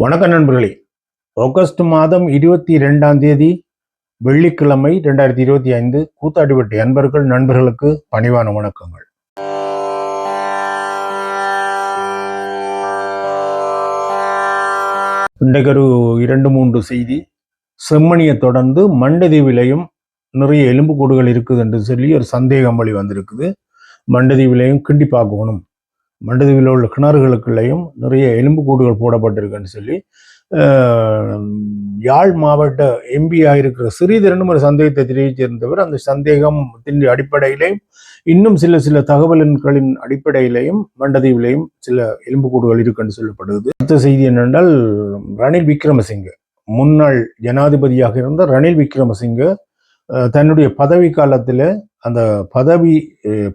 வணக்கம் நண்பர்களே. ஆகஸ்ட் மாதம் இருபத்தி ரெண்டாம் தேதி வெள்ளிக்கிழமை ரெண்டாயிரத்தி இருபத்தி ஐந்து கூத்தாடிப்பட்டி அன்பர்கள் நண்பர்களுக்கு பணிவான வணக்கங்கள். இன்றைக்கு ஒரு இரண்டு மூன்று செய்தி. செம்மணியை தொடர்ந்து மண்டதீவிலையும் நிறைய எலும்புக்கூடுகள் இருக்குது என்று சொல்லி ஒரு சந்தேகம் வழி வந்திருக்குது மண்டதீவிலையும் கிண்டி பார்க்கணும். மண்டதீவில் உள்ள கிணறுகளுக்குள்ளேயும் நிறைய எலும்புக்கூடுகள் போடப்பட்டிருக்குன்னு சொல்லி ஆஹ், யாழ் மாவட்ட எம்பி இருக்கிற ஸ்ரீதரனும் ஒரு சந்தேகத்தை தெரிவித்திருந்தவர். அந்த சந்தேகத்தின் அடிப்படையிலேயும் இன்னும் சில சில தகவல்களின் அடிப்படையிலையும் மண்டதீவிலையும் சில எலும்புக்கூடுகள் இருக்குன்னு சொல்லப்படுது அடுத்த செய்தி என்னென்றால் ரணில் விக்ரமசிங்க. முன்னாள் ஜனாதிபதியாக இருந்த ரணில் விக்ரமசிங்க அஹ், தன்னுடைய பதவி காலத்தில் அந்த பதவி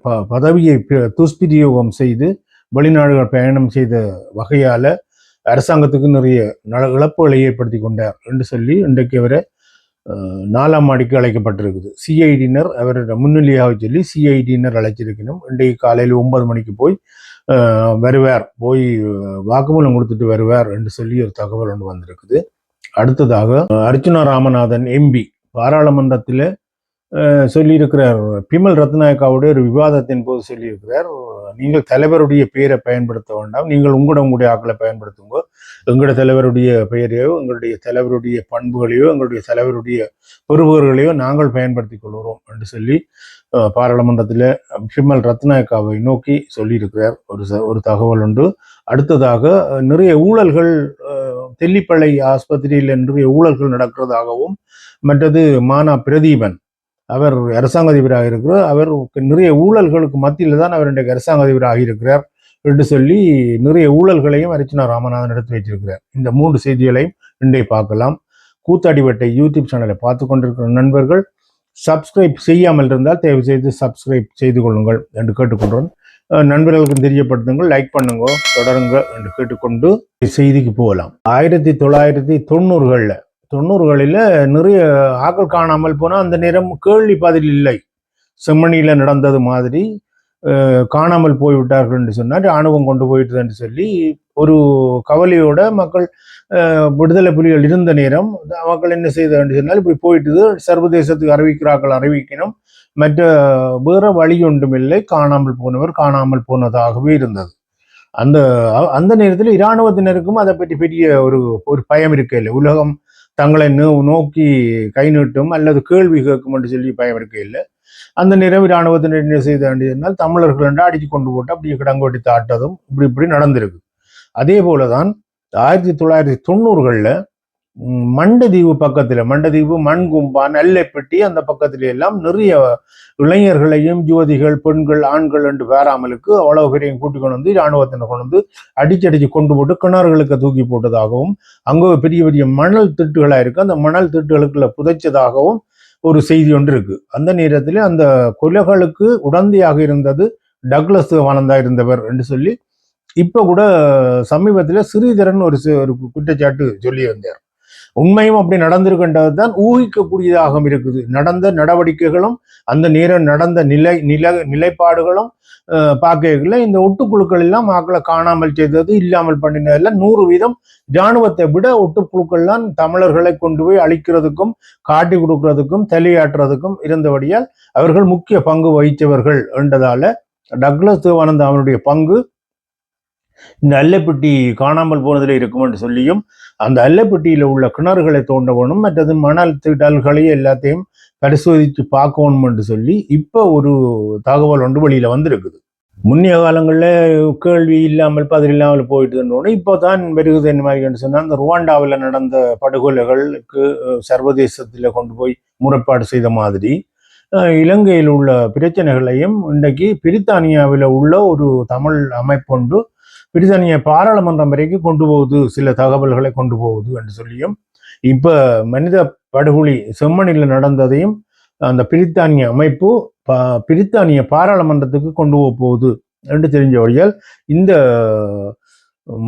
ப- பதவியை துஷ்பிரயோகம் செய்து வெளிநாடுகள் பயணம் செய்த வகையால் அரசாங்கத்துக்கு நிறைய நல இழப்புகளை ஏற்படுத்தி கொண்டார் என்று சொல்லி இன்றைக்கு அவரை நாலாம் மாடிக்கு அழைக்கப்பட்டிருக்குது. சிஐடியினர் அவரோட முன்னிலையாக சொல்லி சிஐடியினர் அழைச்சிருக்கணும் இன்றைக்கு காலையில் ஒன்பது மணிக்கு போய் வருவார். போய் வாக்குமூலம் கொடுத்துட்டு வருவார் என்று சொல்லி ஒரு தகவல் ஒன்று வந்திருக்குது. அடுத்ததாக அர்ச்சுனா ராமநாதன் எம்பி பாராளுமன்றத்தில் சொல்லியிருக்கிறார். பிமல் ரத்நாயக்காவுடைய ஒரு விவாதத்தின் போது சொல்லியிருக்கிறார். நீங்கள் தலைவருடைய பெயரை பயன்படுத்த வேண்டாம். நீங்கள் உங்களோட உங்களுடைய ஆக்களை பயன்படுத்துங்க. எங்களோட தலைவருடைய பெயரையோ எங்களுடைய தலைவருடைய பண்புகளையோ எங்களுடைய தலைவருடைய பெறுபவர்களையோ நாங்கள் பயன்படுத்திக் கொள்கிறோம் என்று சொல்லி பாராளுமன்றத்தில் ஹிமல் ரத்னாயக்காவை நோக்கி சொல்லியிருக்கிறார். ஒரு ச- ஒரு தகவல் உண்டு. அடுத்ததாக நிறைய ஊழல்கள் தெல்லிப்பளை ஆஸ்பத்திரியில் நிறைய ஊழல்கள் நடக்கிறதாகவும் மற்றது மானா பிரதீபன் அவர் அரசாங்க அதிபராக இருக்கிறார். அவர் நிறைய ஊழல்களுக்கு மத்தியில் தான் அவர் இன்றைக்கு அரசாங்க அதிபராக இருக்கிறார் என்று சொல்லி நிறைய ஊழல்களையும் அர்ச்சனா ராமநாதன் எடுத்து வைத்திருக்கிறார். இந்த மூன்று செய்திகளையும் இன்றைய பார்க்கலாம். கூத்தாடிவட்டை யூடியூப் சேனலை பார்த்து கொண்டிருக்கிற நண்பர்கள் சப்ஸ்கிரைப் செய்யாமல் இருந்தால் தயவு செய்து சப்ஸ்கிரைப் செய்து கொள்ளுங்கள் என்று கேட்டுக்கொண்டோம். நண்பர்களுக்கு தெரியப்படுத்துங்கள் லைக் பண்ணுங்க தொடருங்க என்று கேட்டுக்கொண்டு செய்திக்கு போகலாம். ஆயிரத்தி தொள்ளாயிரத்தி தொண்ணூறுகளில் தொண்ணூறுகளில் நிறைய ஆக்கள் காணாமல் போனால் அந்த நேரம் கேள்வி பதில் இல்லை. செம்மணியில் நடந்தது மாதிரி காணாமல் போய்விட்டார்கள் என்று சொன்னால் ராணுவம் கொண்டு போயிட்டது என்று சொல்லி ஒரு கவலையோட மக்கள் விடுதலை புலிகள் இருந்த நேரம் மக்கள் என்ன செய்தார் என்று சொன்னால் இப்படி போயிட்டு சர்வதேசத்துக்கு அறிவிக்கிறார்கள் அறிவிக்கணும். மற்ற வேற வழி ஒன்றும் இல்லை காணாமல் போனவர் காணாமல் போனதாகவே இருந்தது. அந்த அந்த நேரத்தில் இராணுவத்தினருக்கும் அதை பற்றி பெரிய ஒரு ஒரு பயம் இருக்க இல்லை. உலகம் தங்களை நோ- நோக்கி கை நீட்டும் அல்லது கேள்வி கேட்கும் என்று சொல்லி பயம் இல்லை. அந்த நிறைவு இராணுவத்தினர் என்ன செய்தால் தமிழர்கள் என்று அடிச்சு கொண்டு போட்டு அப்படியே கிடங்கோட்டி தாட்டதும் இப்படி இப்படி நடந்திருக்கு. அதே போல தான் ஆயிரத்தி தொள்ளாயிரத்தி தொண்ணூறுகளில் மண்டதீவு பக்கத்தில் மண்டதீவு மண்கும்பா நெல்லைப்பட்டி அந்த பக்கத்துல எல்லாம் நிறைய இளைஞர்களையும் யுவதிகள் பெண்கள் ஆண்கள் என்று வேறாமலுக்கு அவ்வளவு பேரையும் கூட்டிக் கொண்டு வந்து இராணுவத்தினர் கொண்டு வந்து அடிச்சடிச்சு கொண்டு போட்டு கிணறுகளுக்கு தூக்கி போட்டதாகவும் அங்கே பெரிய பெரிய மணல் திட்டுகளாக இருக்கு. அந்த மணல் திட்டுகளுக்குள்ள புதைச்சதாகவும் ஒரு செய்தி ஒன்று இருக்கு. அந்த நேரத்தில் அந்த கொலைகளுக்கு உடந்தையாக இருந்தது டக்ளஸ் வனந்தா இருந்தவர் என்று சொல்லி இப்போ கூட சமீபத்தில் ஸ்ரீதரன் ஒரு ஒரு குற்றச்சாட்டு சொல்லி வந்தார் உண்மையும் அப்படி நடந்திருக்கின்றது தான் ஊகிக்கக்கூடியதாக இருக்குது. நடந்த நடவடிக்கைகளும் அந்த நேரம் நடந்த நிலை நில நிலைப்பாடுகளும் பார்க்கல இந்த ஒட்டுக்குழுக்கள் எல்லாம் மக்களை காணாமல் செய்தது இல்லாமல் பண்ணினதெல்லாம் நூறு வீதம் இராணுவத்தை விட ஒட்டுக்குழுக்கள் தான் தமிழர்களை கொண்டு போய் அழிக்கிறதுக்கும் காட்டி கொடுக்கறதுக்கும் தலையாட்டுறதுக்கும் இருந்தபடியால் அவர்கள் முக்கிய பங்கு வகித்தவர்கள் என்றதால டக்ளஸ் தேவானந்த் அவனுடைய பங்கு இந்த அல்லப்பட்டி காணாமல் போனதில் இருக்கும் என்று சொல்லியும் அந்த அல்லப்பட்டியில் உள்ள கிணறுகளை தோண்டவனும் மற்றது மணல் திடல்களை எல்லாத்தையும் பரிசோதித்து பார்க்கணும் என்று சொல்லி இப்போ ஒரு தகவல் ஒன்று வெளியில் வந்திருக்குது. முன்னைய காலங்களில் கேள்வி இல்லாமல் பதில் இல்லாமல் போயிட்டு இருந்தோடனே இப்போ தான் வருகுது என்ன மாதிரி சொன்னால் அந்த ருவாண்டாவில் நடந்த படுகொலைகளுக்கு சர்வதேசத்தில் கொண்டு போய் முறைப்பாடு செய்த மாதிரி இலங்கையில் உள்ள பிரச்சனைகளையும் இன்றைக்கு பிரித்தானியாவில் உள்ள ஒரு தமிழ் அமைப்பொன்று பிரித்தானிய பாராளுமன்றம் வரைக்கும் கொண்டு போகுது சில தகவல்களை கொண்டு போகுது என்று சொல்லியும் இப்போ மனித படுகொலி செம்மணியில் நடந்ததையும் அந்த பிரித்தானிய அமைப்பு பிரித்தானிய பாராளுமன்றத்துக்கு கொண்டு போக போகுது என்று தெரிஞ்ச வழியால் இந்த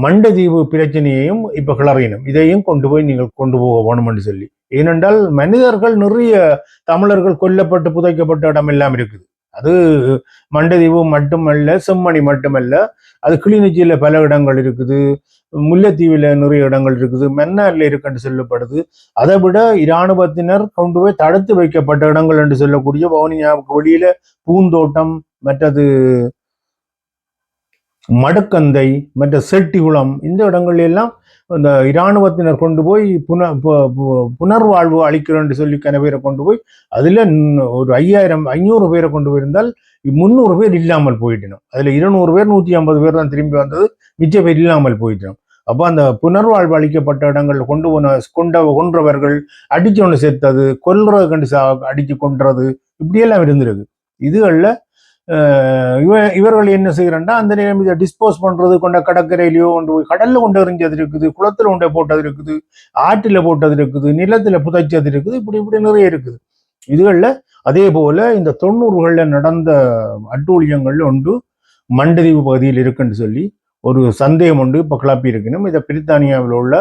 மண்டதீவு பிரச்சனையையும் இப்போ கிளறினோம் இதையும் கொண்டு போய் நீங்கள் கொண்டு போக வேணும் என்று சொல்லி. ஏனென்றால் மனிதர்கள் நிறைய தமிழர்கள் கொல்லப்பட்டு புதைக்கப்பட்ட இடம் எல்லாம் இருக்குது. அது மண்டதீவு மட்டுமல்ல செம்மணி மட்டுமல்ல அது கிளிநொச்சியில் பல இடங்கள் இருக்குது. முல்லைத்தீவில் நிறைய இடங்கள் இருக்குது. மன்னார்ல இருக்குன்னு சொல்லப்படுது. அதை விட இராணுவத்தினர் கொண்டு போய் தடுத்து வைக்கப்பட்ட இடங்கள் என்று சொல்லக்கூடிய வவுனியாவுக்கு வெளியில பூந்தோட்டம் மற்றது மடக்கந்தை மற்ற செட்டிகுளம் இந்த இடங்கள் எல்லாம் இந்த இராணுவத்தினர் கொண்டு போய் புன பு- பு- புனர்வாழ்வு அளிக்கிறோன்னு சொல்லி கனவேரை கொண்டு போய் அதில் ஒரு ஐயாயிரம் ஐநூறு பேரை கொண்டு போயிருந்தால் முந்நூறு பேர் இல்லாமல் போயிட்டணும். அதில் இருநூறு பேர் நூற்றி ஐம்பது பேர் தான் திரும்பி வந்தது. மிச்ச பேர் இல்லாமல் போயிட்டணும் அப்போ அந்த புனர்வாழ்வு அளிக்கப்பட்ட இடங்களில் கொண்டு போன கொண்ட கொன்றவர்கள் அடிச்சவனை சேர்த்தது கொல்றது கண்டு சா அடித்து கொன்றது இப்படியெல்லாம் இருந்திருக்கு. இதுகளில் இவ இவர்கள் என்ன செய்கிறாங்கன்னா அந்த நேரம் இதை டிஸ்போஸ் பண்றது கொண்ட கடற்கரையிலையோ கொண்டு போய் கடல்ல கொண்டு எறிஞ்சது இருக்குது குளத்துல கொண்டு போட்டது இருக்குது ஆற்றில போட்டது இருக்குது நிலத்துல புதைச்சது இருக்குது இப்படி இப்படி நிறைய இருக்குது. இதுகளில் அதே போல இந்த தொண்ணூறுகளில் நடந்த அட்டூழியங்கள் ஒன்று மண்டதீவு பகுதியில் இருக்குன்னு சொல்லி ஒரு சந்தேகம் உண்டு. இப்போ கிளப்பி இருக்கணும். இதை பிரித்தானியாவில் உள்ள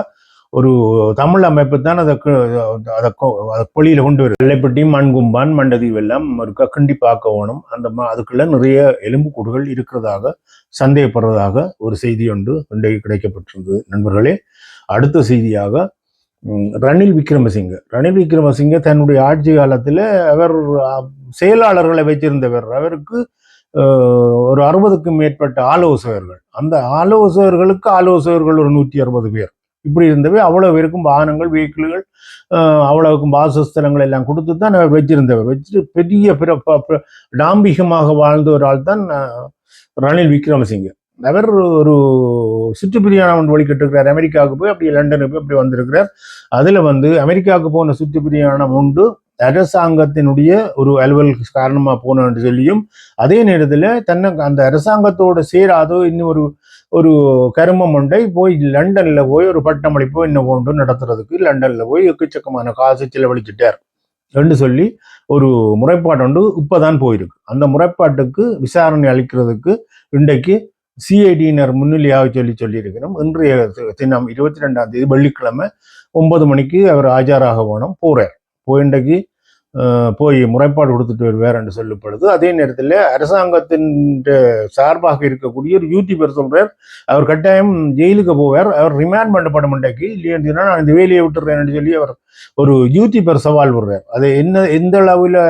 ஒரு தமிழ் அமைப்பு தான் அதை அதை கொ- அதை கொண்டு வரும் வெள்ளைப்பட்டி மண்கும்பான் மண்டதீவு எல்லாம் ஒரு கிண்டி பார்க்க ஓணும் அந்த மா- அதுக்குள்ள நிறைய எலும்புக்கூடுகள் இருக்கிறதாக சந்தேகப்படுறதாக ஒரு செய்தி ஒன்று இன்றைக்கு கிடைக்கப்பட்டிருந்தது நண்பர்களே. அடுத்த செய்தியாக ரணில் விக்ரமசிங்க. ரணில் விக்ரமசிங்க தன்னுடைய ஆட்சி காலத்தில் அவர் செயலாளர்களை வைத்திருந்தவர். அவருக்கு ஒரு அறுபதுக்கும் மேற்பட்ட ஆலோசகர்கள். அந்த ஆலோசகர்களுக்கு ஆலோசகர்கள் ஒரு நூற்றி அறுபது பேர். இப்படி இருந்தவை அவ்வளவு இருக்கும் வாகனங்கள் வெஹிக்கிள்கள் அவ்வளவுக்கும் வாசஸ்தலங்கள் எல்லாம் கொடுத்து தான் வச்சிருந்தவர். வச்சுட்டு பெரிய பிற டாம்பிகமாக வாழ்ந்த ஒரு ஆள் தான் ரணில் விக்ரமசிங்க. அவர் ஒரு சுற்றுப்பிரியாணம் ஒன்று வழிகட்டிருக்கிறார் அமெரிக்காவுக்கு போய் அப்படியே லண்டனுக்கு போய் அப்படி வந்திருக்கிறார். அதில் வந்து அமெரிக்காவுக்கு போன சுற்றுப்பிரியாணம் உண்டு. அரசாங்கத்தினுடைய ஒரு அலுவல் போனோம் என்று சொல்லியும் அதே நேரத்தில் தன்னை அந்த அரசாங்கத்தோடு சேராதோ இன்னும் ஒரு ஒரு கருமம் ஒன்றை போய் லண்டனில் போய் ஒரு பட்டமளிப்போ இன்னும் ஒன்று நடத்துறதுக்கு லண்டனில் போய் எக்கச்சக்கமான காசு செலவழிச்சிட்டார் என்று சொல்லி ஒரு முறைப்பாடு ஒன்று இப்பதான் போயிருக்கு. அந்த முறைப்பாட்டுக்கு விசாரணை அளிக்கிறதுக்கு இன்றைக்கு சிஐடியினர் முன்னிலையாக சொல்லி சொல்லியிருக்கிறோம். இன்றைய தினம் இருபத்தி ரெண்டாம் தேதி வெள்ளிக்கிழமை ஒன்பது மணிக்கு அவர் ஆஜராக போனோம் போகிறார் போய் இன்றைக்கு போய் முறைப்பாடு கொடுத்துட்டு வருவார் என்று சொல்லப்படுது. அதே நேரத்தில் அரசாங்கத்தின் சார்பாக இருக்கக்கூடிய ஒரு யூடியூபர் சொல்றார் அவர் கட்டாயம் ஜெயிலுக்கு போவார். அவர் ரிமாண்ட் பண்ணப்பட மாட்டேக்கு இல்லைன்னு நான் இந்த வேலையை விட்டுறேன்னு சொல்லி அவர் ஒரு யூடியூபர் சவால் விடுறார். அது என்ன எந்த அளவில்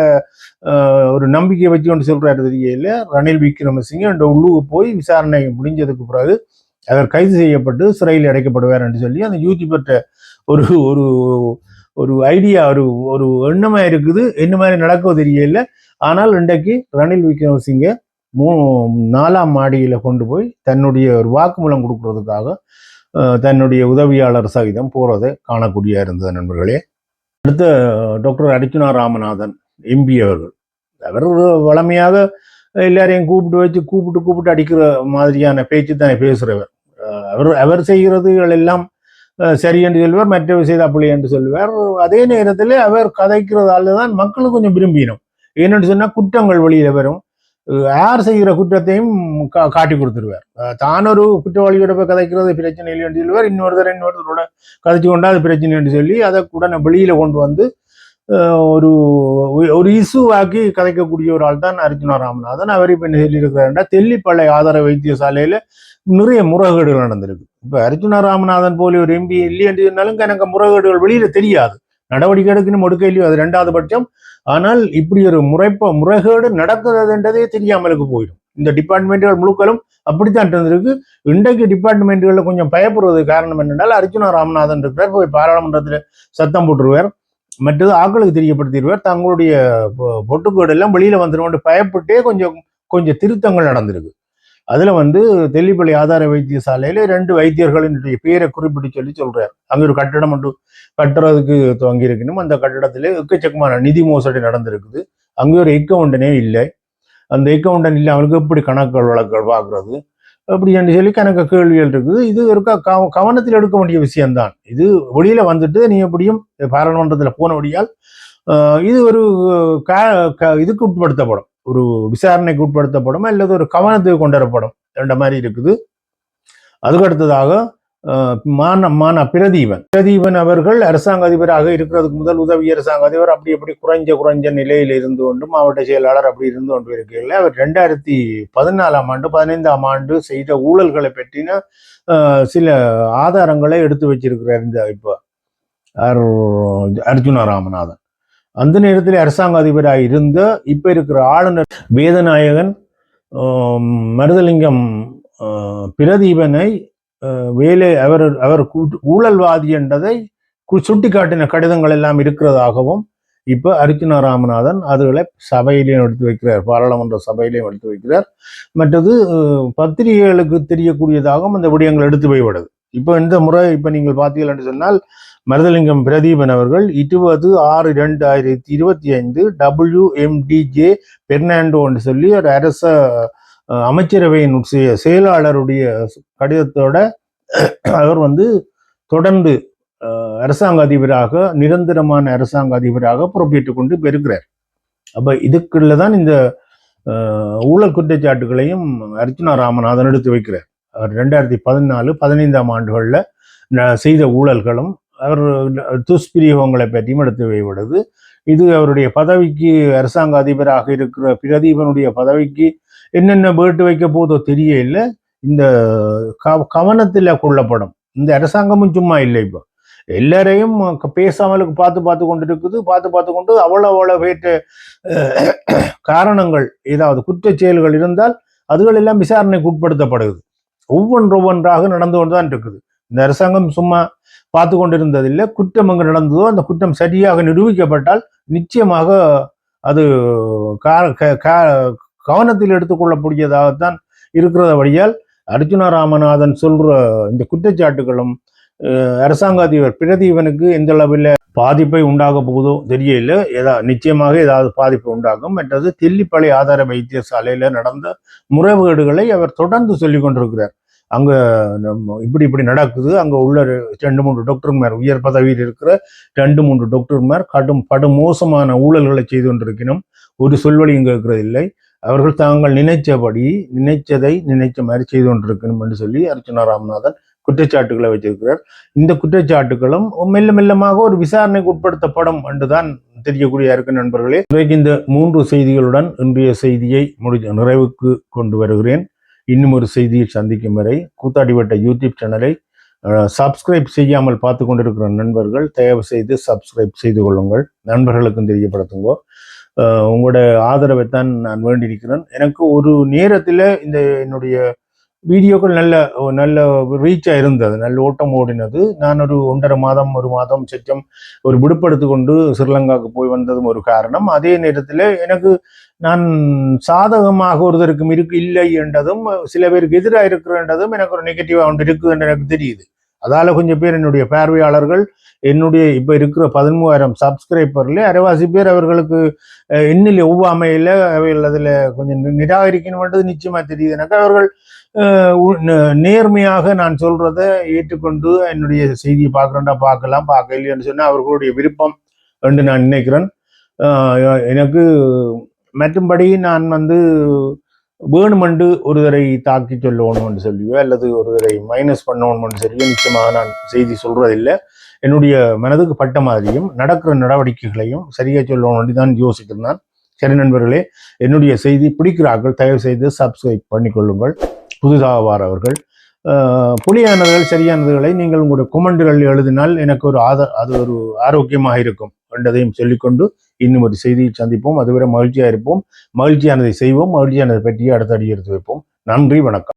ஒரு நம்பிக்கை வச்சு கொண்டு சொல்றாரு தெரியல. ரணில் விக்ரமசிங்க அந்த உள்ளுக்கு போய் விசாரணை முடிஞ்சதுக்கு பிறகு அவர் கைது செய்யப்பட்டு சிறையில் அடைக்கப்படுவார் என்று சொல்லி அந்த யூடியூபர்கிட்ட ஒரு ஒரு ஒரு ஐடியா ஒரு ஒரு எண்ணமாக இருக்குது. என்ன மாதிரி நடக்கோ தெரியல. ஆனால் இன்றைக்கு ரணில் விக்ரமசிங்க மூ நாலாம் மாடியில் கொண்டு போய் தன்னுடைய ஒரு வாக்குமூலம் கொடுக்கறதுக்காக தன்னுடைய உதவியாளர் சகிதம் போகிறதை காணக்கூடிய இருந்தது நண்பர்களே. அடுத்த டாக்டர் அர்ஜுனா ராமநாதன் எம்பி அவர்கள். அவர் ஒரு வளமையாக எல்லாரையும் கூப்பிட்டு வச்சு கூப்பிட்டு கூப்பிட்டு அடிக்கிற மாதிரியான பேச்சு தானே பேசுகிறவர் அவர் அவர் செய்கிறதுகள் எல்லாம் சரி என்று சொல்வார் மற்றவர் செய்த அப்படி என்று சொல்வார். அதே நேரத்தில் அவர் கதைக்கிறதால தான் மக்களும் கொஞ்சம் விரும்பினோம். ஏன்னு சொன்னால் குற்றங்கள் வெளியில் வரும். யார் செய்கிற குற்றத்தையும் கா- காட்டி கொடுத்துருவார். தான் ஒரு குற்றவாளியோட போய் கதைக்கிறது பிரச்சனை இல்லை என்று சொல்லுவார் இன்னொருத்தர் இன்னொருத்தரோட கதைச்சு கொண்டா அது பிரச்சனை என்று சொல்லி அதை உடனே வெளியில் கொண்டு வந்து ஒரு ஒரு இசுவாக்கி கதைக்கக்கூடிய ஒரு ஆள் தான் அர்ஜுனா ராமநாதன். அவர் இப்போ என்ன சொல்லியிருக்கிறாருன்னா தெல்லிப்பள்ளை ஆதார வைத்தியசாலையில் நிறைய முறைகேடுகள் நடந்திருக்கு. இப்போ அர்ஜுனா ராமநாதன் போலி ஒரு எம்பி இல்லை என்று சொன்னாலும் எனக்கு முறைகேடுகள் வெளியில தெரியாது. நடவடிக்கை எடுக்கணும் ஒடுக்க இல்லையோ அது ரெண்டாவது பட்சம். ஆனால் இப்படி ஒரு முறைப்ப முறைகேடு நடக்கிறதுன்றதே தெரியாமலுக்கு போயிடும். இந்த டிபார்ட்மெண்ட்டுகள் முழுக்களும் அப்படித்தான் இருந்திருக்கு இன்றைக்கு டிபார்ட்மெண்ட்டுகளில் கொஞ்சம் பயப்படுவது காரணம் என்னென்றால் அர்ஜுனா ராமநாதன் இருக்கிறார் போய் பாராளுமன்றத்தில் சத்தம் போட்டுருவார். மற்றது ஆக்களுக்கு தெரியப்படுத்திடுவார். தங்களுடைய பொ- பொட்டுக்கோடு எல்லாம் வெளியில் வந்துடும் பயப்பட்டே கொஞ்சம் கொஞ்சம் திருத்தங்கள் நடந்திருக்கு. அதில் வந்து தெல்லிப்பள்ளி ஆதார வைத்தியசாலையில் ரெண்டு வைத்தியர்களினுடைய பேரை குறிப்பிட்டு சொல்லி சொல்கிறார் அங்கே ஒரு கட்டடம் ஒன்று கட்டுறதுக்கு துவங்கி இருக்கணும். அந்த கட்டடத்திலே எக்கச்சக்கமான நிதி மோசடி நடந்திருக்குது. அங்கே ஒரு எக்கவுண்டனே இல்லை. அந்த எக்கவுண்டன் இல்லை. அவனுக்கு எப்படி கணக்குகள் வழக்குகள் பார்க்குறது அப்படி என்று சொல்லி கணக்கு கேள்விகள் இருக்குது. இது இருக்கா கவ- கவனத்தில் எடுக்க வேண்டிய விஷயம்தான். இது வெளியில் வந்துட்டு நீ எப்படியும் பாராளுமன்றத்தில் போனபடியால் இது ஒரு க- க- இதுக்கு உட்படுத்தப்படும். ஒரு விசாரணைக்கு உட்படுத்தப்படும் அல்லது ஒரு கவனத்துக்கு கொண்டு வரப்படும் ரெண்ட மாதிரி இருக்குது. அதுக்கு அடுத்ததாக மான மான பிரதீபன். பிரதீபன் அவர்கள் அரசாங்க அதிபராக இருக்கிறதுக்கு முதல் உதவி அரசாங்க அதிபர். அப்படி அப்படி குறைஞ்ச குறைஞ்ச நிலையில் இருந்து கொண்டு மாவட்ட செயலாளர் அப்படி இருந்து கொண்டு இருக்கையில் அவர் ரெண்டாயிரத்தி பதினாலாம் ஆண்டு பதினைந்தாம் ஆண்டு செய்த ஊழல்களை பற்றின சில ஆதாரங்களை எடுத்து வச்சிருக்கிறார் இந்த இப்போ அர்ஜுன ராமநாதன் அந்த நேரத்தில் அரசாங்க அதிபராக இருந்த இப்ப இருக்கிற ஆளுநர் வேதநாயகன் மருதலிங்கம் பிரதீபனை வேலை அவர் அவர் கூட்டு- ஊழல்வாதி என்றதை சுட்டிக்காட்டின கடிதங்கள் எல்லாம் இருக்கிறதாகவும் இப்ப அர்ஜுனா ராமநாதன் அதுகளை சபையிலையும் எடுத்து வைக்கிறார் பாராளுமன்ற சபையிலையும் எடுத்து வைக்கிறார். மற்றது பத்திரிகைகளுக்கு தெரியக்கூடியதாகவும் அந்த விடயங்கள் எடுத்து போய்விடுது. இப்போ இந்த முறை இப்போ நீங்கள் பார்த்தீங்கள் என்று சொன்னால் மருதலிங்கம் பிரதீபன் அவர்கள் இருபது ஆறு ரெண்டாயிரத்தி இருபத்தி ஐந்து டபிள்யூஎம்டிஜே பெர்னாண்டோன்னு சொல்லி ஒரு அரச அமைச்சரவையின் செயலாளருடைய கடிதத்தோட அவர் வந்து தொடர்ந்து அரசாங்க அதிபராக நிரந்தரமான அரசாங்க அதிபராக பொறுப்பேற்றுக் கொண்டு பெறுகிறார். அப்போ அப்ப இதுக்குள்ள தான் இந்த ஊழல் குற்றச்சாட்டுகளையும் அர்ச்சனா ராமநாதன் எடுத்து வைக்கிறார். அவர் ரெண்டாயிரத்தி பதினாலு பதினைந்தாம் ஆண்டுகளில் செய்த ஊழல்களும் அவர் துஷ்பிரயோகங்களை பற்றியும் எடுத்து வைவிடுது இது அவருடைய பதவிக்கு அரசாங்க அதிபராக இருக்கிற பிரதீபனுடைய பதவிக்கு என்னென்ன வேட்டு வைக்க போதோ தெரியல இந்த க- கொள்ளப்படும். இந்த அரசாங்கமும் சும்மா இல்லை இப்போ. எல்லாரையும் பேசாமலுக்கு பார்த்து பார்த்து கொண்டு இருக்குது பார்த்து பார்த்து கொண்டு அவ்வளோ அவ்வளோ பேற்று காரணங்கள் ஏதாவது குற்றச் செயல்கள் இருந்தால் அதுகள் எல்லாம் விசாரணைக்கு உட்படுத்தப்படுது. ஒவ்வொன்று ஒவ்வொன்றாக நடந்து கொண்டு தான் இருக்குது. இந்த அரசாங்கம் சும்மா பார்த்து கொண்டிருந்ததில்லை. குற்றம் எங்கு நடந்ததோ அந்த குற்றம் சரியாக நிரூபிக்கப்பட்டால் நிச்சயமாக அது க- கவனத்தில் எடுத்துக்கொள்ளக்கூடியதாகத்தான் இருக்கிறத. வழியால் அர்ஜுனா ராமநாதன் சொல்ற இந்த குற்றச்சாட்டுகளும் அரசாங்க அதிபர் பிரதீபனுக்கு எந்த அளவில் பாதிப்பை உண்டாக போகுதோ தெரியல ஏதா நிச்சயமாக ஏதாவது பாதிப்பு உண்டாகும். மற்றது தில்லிப்பளை ஆதார வைத்தியசாலையில் நடந்த முறைகேடுகளை அவர் தொடர்ந்து சொல்லிக் கொண்டிருக்கிறார். அங்க இப்படி இப்படி நடக்குது. அங்கே உள்ள ரெண்டு மூன்று டாக்டர்மார் உயர் பதவியில் இருக்கிற ரெண்டு மூன்று டாக்டர்மார் கடும் படுமோசமான ஊழல்களை செய்து கொண்டிருக்கணும் ஒரு சொல்வழியும் இங்கே இல்லை. அவர்கள் தாங்கள் நினைச்சபடி நினைச்சதை நினைச்ச மாதிரி செய்து கொண்டிருக்கணும் என்று சொல்லி அர்ச்சனா ராமநாதன் குற்றச்சாட்டுகளை வச்சிருக்கிறார் இந்த குற்றச்சாட்டுகளும் மெல்ல மெல்லமாக ஒரு விசாரணைக்கு உட்படுத்தப்படும் என்றுதான் தெரியக்கூடிய இருக்க நண்பர்களே. இன்றைக்கு இந்த மூன்று செய்திகளுடன் இன்றைய செய்தியை முடி நிறைவுக்கு கொண்டு வருகிறேன். இன்னும் ஒரு செய்தியை சந்திக்கும் வரை கூத்தாடிவட்ட யூடியூப் சேனலை சப்ஸ்கிரைப் செய்யாமல் பார்த்து கொண்டிருக்கிற நண்பர்கள் தயவு செய்து சப்ஸ்கிரைப் செய்து கொள்ளுங்கள். நண்பர்களுக்கும் தெரியப்படுத்துங்க. உங்களோட ஆதரவை தான் நான் வேண்டியிருக்கிறேன். எனக்கு ஒரு நேரத்தில் இந்த என்னுடைய வீடியோக்கள் நல்ல நல்ல ரீச்சாக இருந்தது. நல்ல ஓட்டம் ஓடினது. நான் ஒரு ஒன்றரை மாதம் ஒரு மாதம் சச்சம் ஒரு விடுப்படுத்து கொண்டு ஸ்ரீலங்காவுக்கு போய் வந்ததும் ஒரு காரணம். அதே நேரத்தில் எனக்கு நான் சாதகமாக ஒருத்தருக்கும் இருக்கு இல்லை என்றதும் சில பேருக்கு எதிராக இருக்கிறன்றதும் எனக்கு ஒரு நெகட்டிவாக ஒன்று இருக்குது என்று எனக்கு தெரியுது. அதால கொஞ்சம் பேர் என்னுடைய பார்வையாளர்கள் என்னுடைய இப்போ இருக்கிற பதிமூவாயிரம் சப்ஸ்கிரைபர்ல அரைவாசி பேர் அவர்களுக்கு எண்ணில் ஒவ்வாமையில் அவைகள் அதில் கொஞ்சம் நிராகரிக்கணும்ன்றது நிச்சயமா தெரியுது. அவர்கள் உ- நேர்மையாக நான் சொல்கிறத ஏற்றுக்கொண்டு என்னுடைய செய்தியை பார்க்குறேன்டா பார்க்கலாம் பார்க்க இல்லையான்னு சொன்னால் அவர்களுடைய விருப்பம் என்று நான் நினைக்கிறேன். எனக்கு மற்றும்படி நான் வந்து வேணுமென்று ஒருதரை தாக்கி சொல்லணும்னு சொல்லியோ அல்லது ஒருதரை மைனஸ் பண்ணணும்னு சொல்லியோ நிச்சயமாக நான் செய்தி சொல்றதில்லை. என்னுடைய மனதுக்கு பட்ட மாதிரியும் நடக்கிற நடவடிக்கைகளையும் சரியாக சொல்லணும்னு தான் யோசிக்கிறேன் நான் சரி நண்பர்களே என்னுடைய செய்தி பிடிக்கிறார்கள் தயவு செய்து சப்ஸ்கிரைப் பண்ணிக்கொள்ளுங்கள் புதிதாக வாரவர்கள் புலியானதுகள் சரியானதுகளை நீங்கள் உங்களுடைய கொமெண்டுகள் எழுதினால் எனக்கு ஒரு ஆத அது ஒரு ஆரோக்கியமாக இருக்கும். என்றதையும் சொல்லிக்கொண்டு இன்னும் ஒரு செய்தியை சந்திப்போம். அதுவரை மகிழ்ச்சியாக இருப்போம். மகிழ்ச்சியானதை செய்வோம். மகிழ்ச்சியானதை பற்றி அடுத்த அடி எடுத்து வைப்போம். நன்றி வணக்கம்.